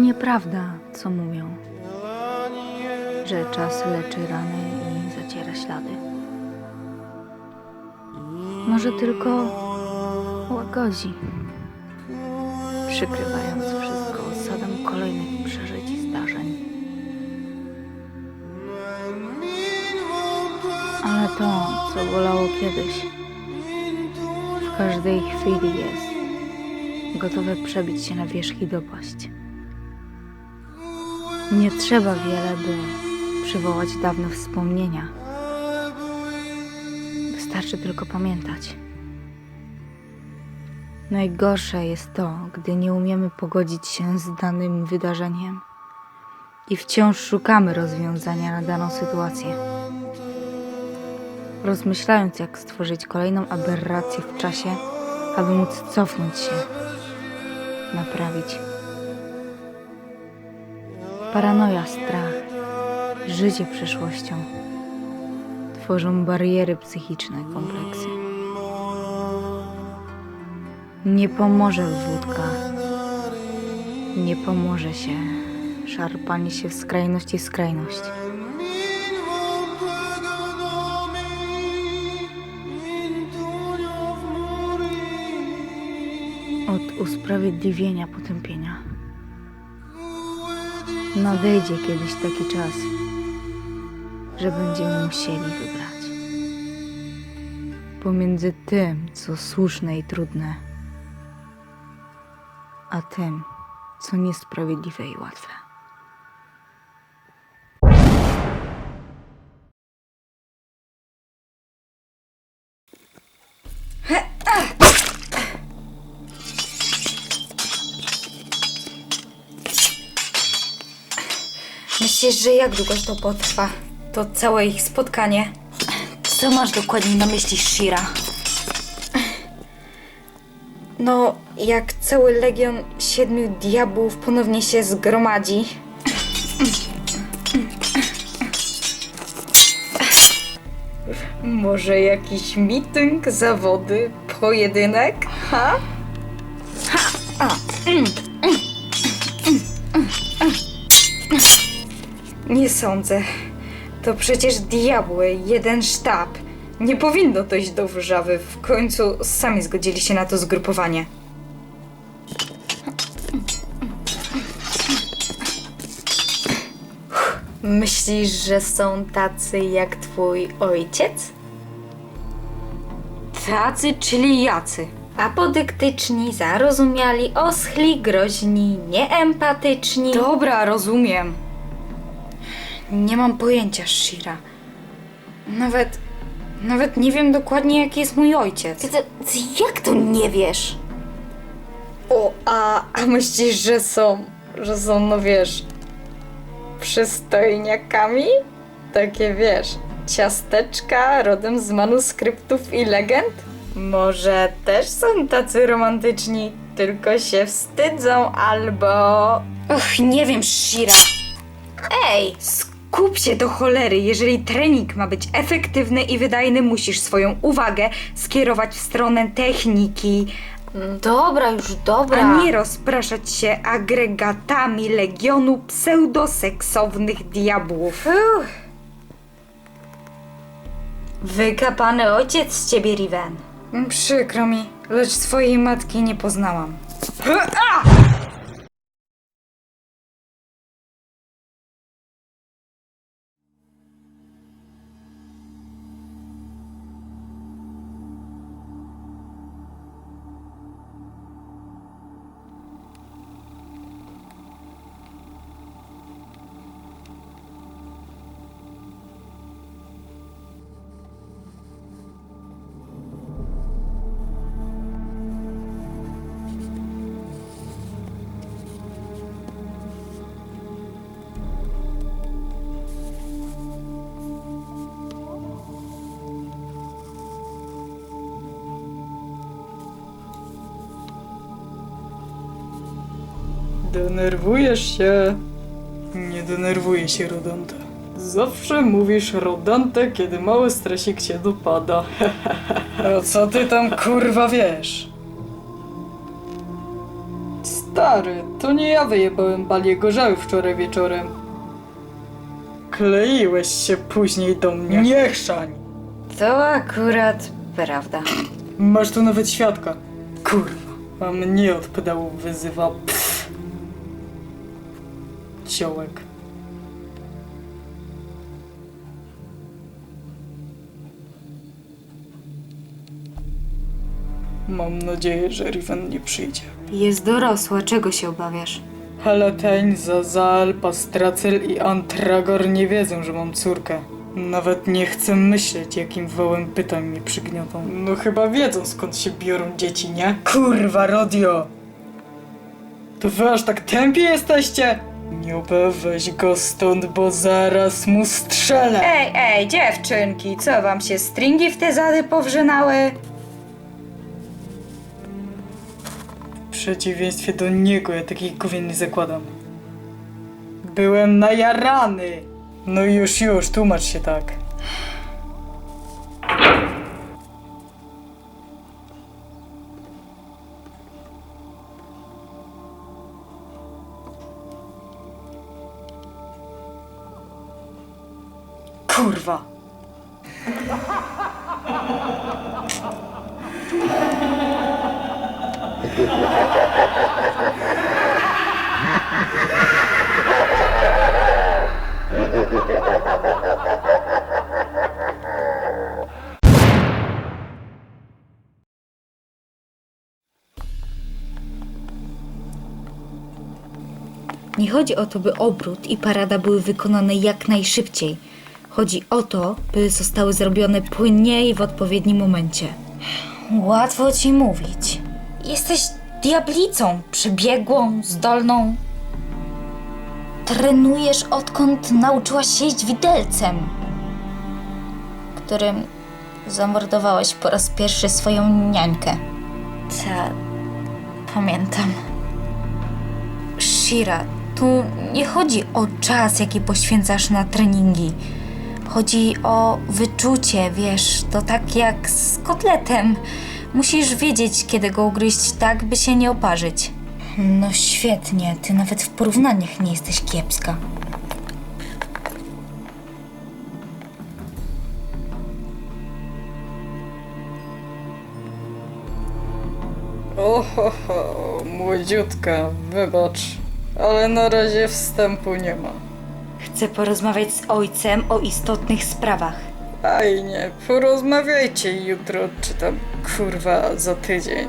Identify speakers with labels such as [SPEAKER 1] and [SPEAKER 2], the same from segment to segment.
[SPEAKER 1] Nieprawda, co mówią, że czas leczy rany i zaciera ślady. Może tylko łagodzi, przykrywając wszystko osadem kolejnych przeżyć i zdarzeń. Ale to, co bolało kiedyś, w każdej chwili jest gotowe przebić się na wierzch i dopaść. Nie trzeba wiele, by przywołać dawne wspomnienia. Wystarczy tylko pamiętać. Najgorsze jest to, gdy nie umiemy pogodzić się z danym wydarzeniem i wciąż szukamy rozwiązania na daną sytuację. Rozmyślając, jak stworzyć kolejną aberrację w czasie, aby móc cofnąć się, naprawić. Paranoja, strach, życie przeszłością tworzą bariery psychiczne, kompleksy. Nie pomoże wódka, nie pomoże się szarpanie się w skrajność i skrajność. Od usprawiedliwienia potępienia. Nadejdzie kiedyś taki czas, że będziemy musieli wybrać pomiędzy tym, co słuszne i trudne, a tym, co niesprawiedliwe i łatwe.
[SPEAKER 2] Myślisz, że jak długo to potrwa? To całe ich spotkanie?
[SPEAKER 1] Co masz dokładnie na myśli, Shira?
[SPEAKER 2] No, jak cały legion siedmiu diabłów ponownie się zgromadzi. Może jakiś meeting, zawody, pojedynek? Ha? Ha! A. Mm. Nie sądzę. To przecież diabły, jeden sztab. Nie powinno dojść do wrzawy. W końcu sami zgodzili się na to zgrupowanie. Myślisz, że są tacy jak twój ojciec? Tacy, czyli jacy? Apodyktyczni, zarozumiali, oschli, groźni, nieempatyczni. Dobra, rozumiem. Nie mam pojęcia, Shira. Nawet. Nawet nie wiem dokładnie, jaki jest mój ojciec.
[SPEAKER 1] Jak to nie wiesz?
[SPEAKER 2] O, a, a myślisz, że są. że są, no wiesz. przystojniakami? Takie wiesz. ciasteczka rodem z manuskryptów i legend? Może też są tacy romantyczni, tylko się wstydzą albo.
[SPEAKER 1] Och, nie wiem, Shira.
[SPEAKER 2] Ej, skup się do cholery. Jeżeli trening ma być efektywny i wydajny, musisz swoją uwagę skierować w stronę techniki,
[SPEAKER 1] Dobra, już dobra.
[SPEAKER 2] a nie rozpraszać się agregatami legionu pseudoseksownych diabłów.
[SPEAKER 1] Wykapany ojciec z ciebie, Riven.
[SPEAKER 2] Przykro mi, lecz swojej matki nie poznałam.
[SPEAKER 3] Denerwujesz się. Nie denerwuję się, Rodante. Zawsze mówisz Rodante, kiedy mały stresik cię dopada. A co ty tam kurwa wiesz? Stary, to nie ja wyjebałem balię gorzały wczoraj wieczorem. Kleiłeś się później do mnie. Nie chrzań!
[SPEAKER 2] To akurat prawda.
[SPEAKER 3] Masz tu nawet świadka. Kurwa, a mnie od pedałów wyzywa. Pff. Ciołek. Mam nadzieję, że Riven nie przyjdzie.
[SPEAKER 1] Jest dorosła, czego się obawiasz?
[SPEAKER 3] Halatein, Zazal, Pastracel i Antragor nie wiedzą, że mam córkę. Nawet nie chcę myśleć, jakim wołem pytań mi przygniotą. No chyba wiedzą, skąd się biorą dzieci, nie? Kurwa, Rodio! To wy aż tak tępi jesteście? Nie weź go stąd, bo zaraz mu strzelę!
[SPEAKER 2] Ej, ej, dziewczynki, co wam się stringi w te zady powrzynały?
[SPEAKER 3] W przeciwieństwie do niego ja takich gówien nie zakładam. Byłem najarany! No już, już, tłumacz się tak. Kurwa!
[SPEAKER 1] Nie chodzi o to, by obrót i parada były wykonane jak najszybciej. Chodzi o to, by zostały zrobione płynnie i w odpowiednim momencie. Łatwo ci mówić. Jesteś diablicą, przebiegłą, zdolną. Trenujesz odkąd nauczyłaś się jeść widelcem, którym zamordowałeś po raz pierwszy swoją niańkę. Ta, pamiętam. Shira, tu nie chodzi o czas, jaki poświęcasz na treningi. Chodzi o wyczucie, wiesz, to tak jak z kotletem. Musisz wiedzieć, kiedy go ugryźć tak, by się nie oparzyć. No świetnie, ty nawet w porównaniach nie jesteś kiepska.
[SPEAKER 3] Ohoho, młodziutka, wybacz, ale na razie wstępu nie ma.
[SPEAKER 1] Chcę porozmawiać z ojcem o istotnych sprawach.
[SPEAKER 3] Fajnie, porozmawiajcie jutro, czy tam kurwa za tydzień.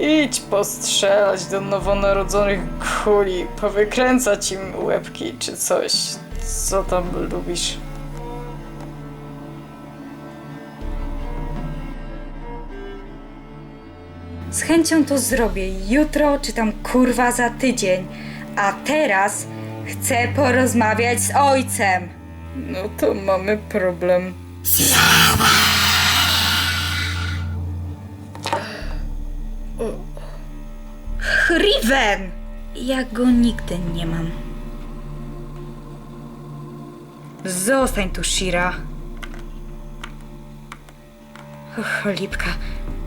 [SPEAKER 3] Idź postrzelać do nowonarodzonych kuli, powykręcać im łebki czy coś. Co tam lubisz?
[SPEAKER 2] Z chęcią to zrobię jutro, czy tam kurwa za tydzień. A teraz chcę porozmawiać z ojcem.
[SPEAKER 3] No to mamy problem.
[SPEAKER 2] Riven!
[SPEAKER 1] Ja go nigdy nie mam.
[SPEAKER 2] Zostań tu, Shira. Och, lipka.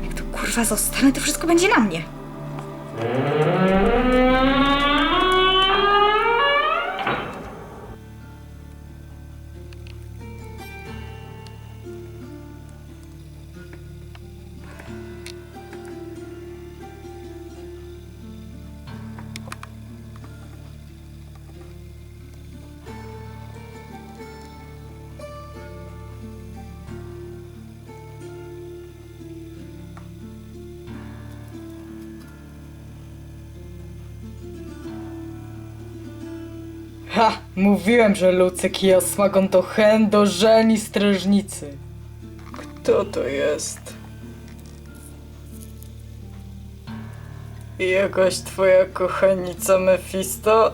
[SPEAKER 2] Jak to kurwa zostanę, to wszystko będzie na mnie.
[SPEAKER 3] Mówiłem, że Lucyk i Asmagon to chędożelni strażnicy. Kto to jest? Jakaś twoja kochanica Mefisto?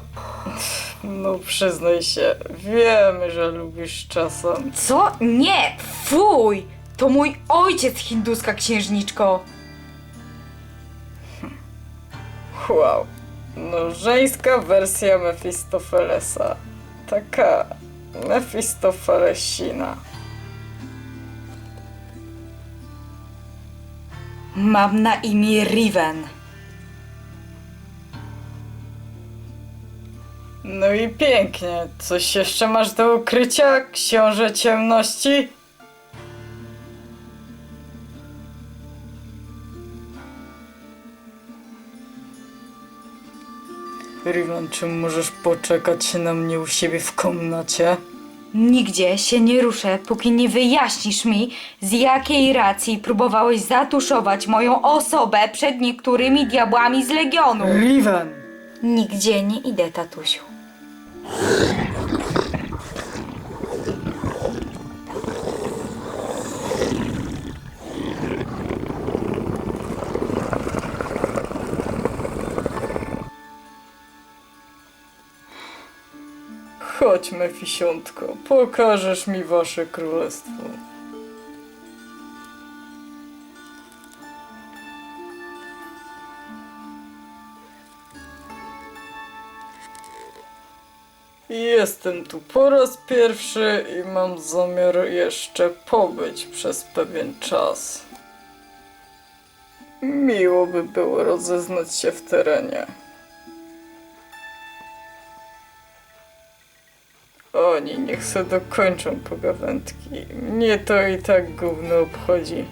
[SPEAKER 3] No przyznaj się, wiemy, że lubisz czasem.
[SPEAKER 2] Co? Nie! Fuj! To mój ojciec, hinduska księżniczko.
[SPEAKER 3] Wow. No żeńska wersja Mefistofelesa. Taka mefistofelesina.
[SPEAKER 2] Mam na imię Riven.
[SPEAKER 3] No i pięknie. Coś jeszcze masz do ukrycia, książę ciemności? Rivan, czy możesz poczekać na mnie u siebie w komnacie?
[SPEAKER 1] Nigdzie się nie ruszę, póki nie wyjaśnisz mi, z jakiej racji próbowałeś zatuszować moją osobę przed niektórymi diabłami z Legionu.
[SPEAKER 3] Rivan!
[SPEAKER 1] Nigdzie nie idę, tatusiu.
[SPEAKER 3] Chodź, Mefisiątko, pokażesz mi wasze królestwo. Jestem tu po raz pierwszy i mam zamiar jeszcze pobyć przez pewien czas. Miło by było rozeznać się w terenie. Oni niech se dokończą pogawędki. Mnie to i tak gówno obchodzi.